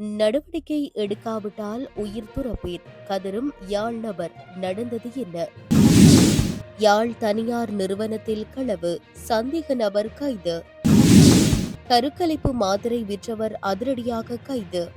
நடவடிக்கை எடுக்காவிட்டால் உயிர் துறப்பீர். கதரும் யாழ் நபர் நடந்தது என்ன? யாழ் தனியார் நிறுவனத்தில் களவு சந்தேக நபர் கைது. கருக்கலைப்பு மாத்திரை விற்றவர் அதிரடியாக கைது.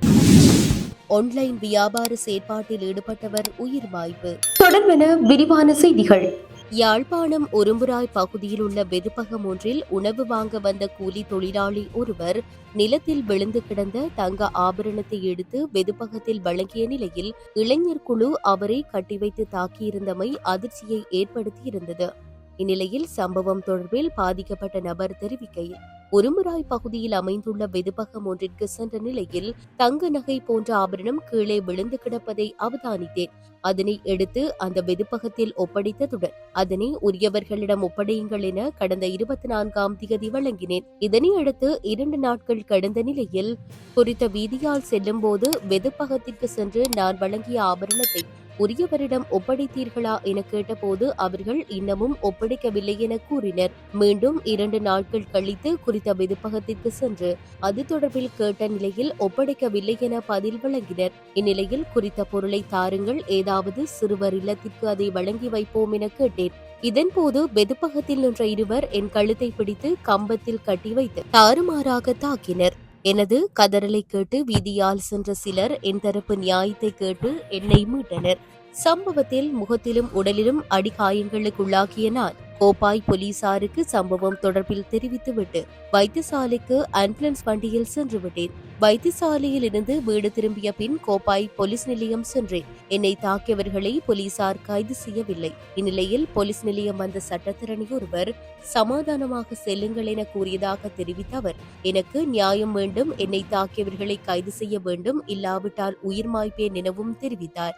ஆன்லைன் வியாபார செயற்பாட்டில் ஈடுபட்டவர் உயிர் வாய்ப்பு. தொடர்பென விரிவான செய்திகள். யாழ்ப்பாணம் ஒரும்புராய் பகுதியில் உள்ள வெதுப்பகம் ஒன்றில் உணவு வாங்க வந்த கூலி தொழிலாளி ஒருவர் நிலத்தில் விழுந்து கிடந்த தங்க ஆபரணத்தை எடுத்து வெதுப்பகத்தில் வழங்கிய நிலையில் இளைஞர் குழு அவரை கட்டி வைத்து தாக்கியிருந்தமை அதிர்ச்சியை ஏற்படுத்தியிருந்தது. இந்நிலையில் சம்பவம் தொடர்பில் பாதிக்கப்பட்ட நபர் தெரிவிக்கையில் ஒருமுராய் பகுதியில் அமைந்துள்ள வெதுப்பகம் ஒன்றிற்கு சென்ற நிலையில் தங்க நகை போன்ற ஆபரணம் கீழே விழுந்து கிடப்பதை அவதானித்தேன். அதனை எடுத்து அந்த வெதுப்பகத்தில் ஒப்படைத்ததுடன் அதனை உரியவர்களிடம் ஒப்படையுங்கள் என கடந்த இருபத்தி நான்காம் திகதி வழங்கினேன். இதனை அடுத்து இரண்டு நாட்கள் கடந்த நிலையில் குறித்த வீதியால் செல்லும் போது வெதுப்பகத்திற்கு சென்று நான் வழங்கிய ஆபரணத்தை உரியவரிடம் ஒப்படைத்தீர்களா என கேட்டபோது அவர்கள் இன்னமும் ஒப்படைக்கவில்லை என கூறினர். மீண்டும் இரண்டு நாட்கள் கழித்து குறித்த வெதுப்பகத்திற்கு சென்று அது தொடர்பில் கேட்ட நிலையில் ஒப்படைக்கவில்லை என பதில் வழங்கினர். இந்நிலையில் குறித்த பொருளை தாருங்கள் ஏதாவது சிறுவர் இல்லத்திற்கு அதை வழங்கி வைப்போம் என கேட்டேன். இதன்போது வெதுப்பகத்தில் நின்ற இருவர் என் கழுத்தை பிடித்து கம்பத்தில் கட்டி வைத்து தாறுமாறாக தாக்கினர். எனது கதறலை கேட்டு வீதியால் சென்ற சிலர் என் தரப்பு நியாயத்தை கேட்டு என்னை மீட்டனர். சம்பவத்தில் முகத்திலும் உடலிலும் அடிகாயங்களுக்குள்ளாகிய நான் கோப்பாய் போலீசாருக்கு சம்பவம் தொடர்பில் தெரிவித்துவிட்டு வைத்தியசாலைக்கு ஆம்புலன்ஸ் வண்டியில் சென்று விட்டேன் வைத்தியசாலையில் இருந்து வீடு திரும்பிய பின் கோப்பாய் போலீஸ் நிலையம் சென்றேன். என்னை தாக்கியவர்களை போலீசார் கைது செய்யவில்லை. இந்நிலையில் போலீஸ் நிலையம் வந்த சட்டத்திரணி ஒருவர் சமாதானமாக செல்லுங்கள் என கூறியதாக தெரிவித்த அவர் எனக்கு நியாயம் வேண்டும் என்னை தாக்கியவர்களை கைது செய்ய வேண்டும் இல்லாவிட்டால் உயிர் மாய்ப்பேன் எனவும் தெரிவித்தார்.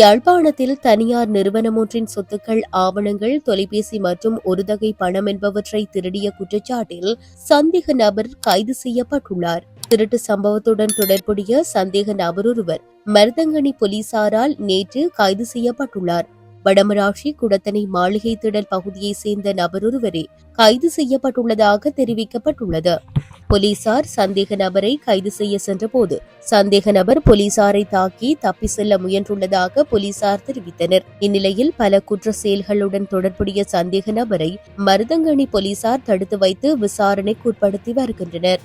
யாழ்ப்பாணத்தில் தனியார் நிறுவனம் ஒன்றின் சொத்துக்கள் ஆவணங்கள் தொலைபேசி மற்றும் ஒருதகை பணம் என்பவற்றை திருடிய குற்றச்சாட்டில் சந்தேக நபர் கைது செய்யப்பட்டுள்ளார். திருட்டு சம்பவத்துடன் தொடர்புடைய சந்தேக நபர் ஒருவர் மருதங்கனி போலீசாரால் நேற்று கைது செய்யப்பட்டுள்ளார். வடமராட்சி குடத்தனை மாளிகை திடல் பகுதியைச் சேர்ந்த நபர் ஒருவரே கைது செய்யப்பட்டுள்ளதாக தெரிவிக்கப்பட்டுள்ளது. போலீசார் சந்தேக நபரை கைது செய்ய சென்றபோது சந்தேக நபர் போலீசாரை தாக்கி தப்பி செல்ல முயன்றுள்ளதாக போலீசார் தெரிவித்தனர். இந்நிலையில் பல குற்ற செயல்களுடன் தொடர்புடைய சந்தேக நபரை மருதங்கணி போலீசார் தடுத்து வைத்து விசாரணைக்குட்படுத்தி வருகின்றனர்.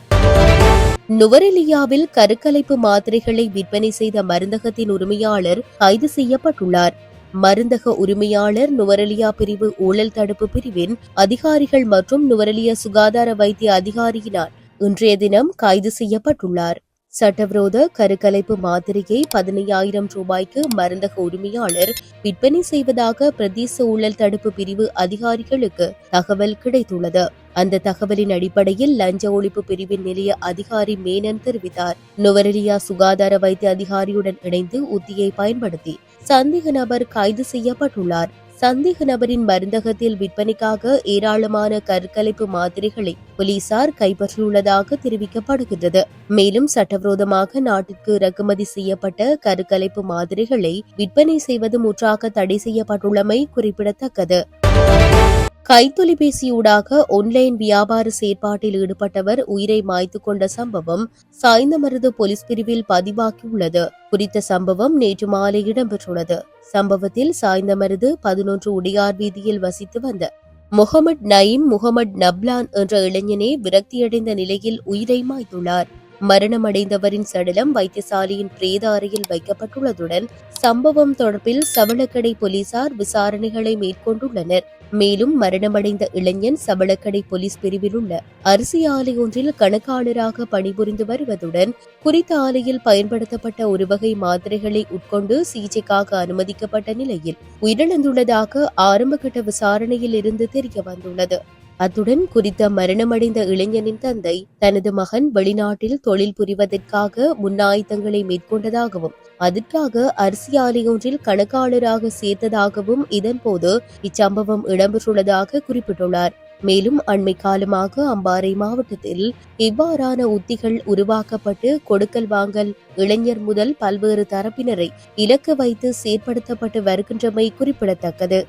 நுவரெலியாவில் கருக்கலைப்பு மாத்திரைகளை விற்பனை செய்த மருந்தகத்தின் உரிமையாளர் கைது செய்யப்பட்டுள்ளார். மருந்தக உரிமையாளர் நுவரெலியா பிரிவு ஊழல் தடுப்பு பிரிவின் அதிகாரிகள் மற்றும் நுவரெலியா சுகாதார வைத்திய அதிகாரியினால் இன்றைய தினம் கைது செய்யப்பட்டுள்ளார். சட்டவிரோத கருக்கலைப்பு மாத்திரையை பதினையாயிரம் ரூபாய்க்கு மருந்தக உரிமையாளர் விற்பனை செய்வதாக பிரதேச ஊழல் தடுப்பு பிரிவு அதிகாரிகளுக்கு தகவல் கிடைத்துள்ளது. அந்த தகவலின் அடிப்படையில் லஞ்ச ஒழிப்பு பிரிவின் நிலைய அதிகாரி மேனன் தெரிவித்தார். நுவரெலியா சுகாதார வைத்திய அதிகாரியுடன் இணைந்து உத்தியை பயன்படுத்தி சந்தேக நபர் கைது செய்யப்பட்டுள்ளார். சந்தேக நபரின் மருந்தகத்தில் விற்பனைக்காக ஏராளமான கற்கலைப்பு மாத்திரைகளை போலீசார் கைப்பற்றியுள்ளதாக தெரிவிக்கப்படுகின்றது. மேலும் சட்டவிரோதமாக நாட்டிற்கு இறக்குமதி செய்யப்பட்ட கருக்கலைப்பு மாதிரிகளை விற்பனை செய்வது முற்றாக தடை செய்யப்பட்டுள்ளமை குறிப்பிடத்தக்கது. கைத்தொலைபேசியூடாக ஒன்லைன் வியாபார செயற்பாட்டில் ஈடுபட்டவர் உயிரை மாய்த்து கொண்ட சம்பவம் சாய்ந்தமருது போலீஸ் பிரிவில் பதிவாகியுள்ளது. குறித்த சம்பவம் நேற்று மாலை இடம்பெற்றுள்ளது. சம்பவத்தில் சாய்ந்தமருது பதினொன்று உடையார் வீதியில் வசித்து வந்த முகமது நயீம் முகமது நப்லான் என்ற இளைஞனே விரக்தியடைந்த நிலையில் உயிரை மாய்த்துள்ளார். மரணமடைந்தவரின் சடலம் வைத்தியசாலையின் பிரேத அறையில் வைக்கப்பட்டுள்ளதுடன் சம்பவம் தொடர்பில் சவளக்கடை போலீசார் விசாரணைகளை மேற்கொண்டுள்ளனர். மேலும் மரணமடைந்த இளைஞன் சவளக்கடை போலீஸ் பிரிவில் உள்ள அரிசி ஆலை ஒன்றில் கணக்காளராக பணிபுரிந்து வருவதுடன் குறித்த ஆலையில் பயன்படுத்தப்பட்ட ஒரு வகை மாத்திரைகளை உட்கொண்டு சிகிச்சைக்காக அனுமதிக்கப்பட்ட நிலையில் உயிரிழந்துள்ளதாக ஆரம்பகட்ட விசாரணையில் இருந்து தெரிய வந்துள்ளது அத்துடன் குறித்த மரணமடைந்த இளைஞனின் தந்தை தனது மகன் வெளிநாட்டில் தொழில் புரிவதற்காக முன்னாயுத்தங்களை மேற்கொண்டதாகவும் அதற்காக அரிசி கணக்காளராக சேர்த்ததாகவும் இதன்போது இச்சம்பவம் இடம்பெற்றுள்ளதாக குறிப்பிட்டுள்ளார். மேலும் அண்மை காலமாக அம்பாறை மாவட்டத்தில் இவ்வாறான உத்திகள் உருவாக்கப்பட்டு கொடுக்கல் வாங்கல் இளைஞர் முதல் பல்வேறு தரப்பினரை இலக்கு வைத்து செயற்படுத்தப்பட்டு வருகின்றமை குறிப்பிடத்தக்கது.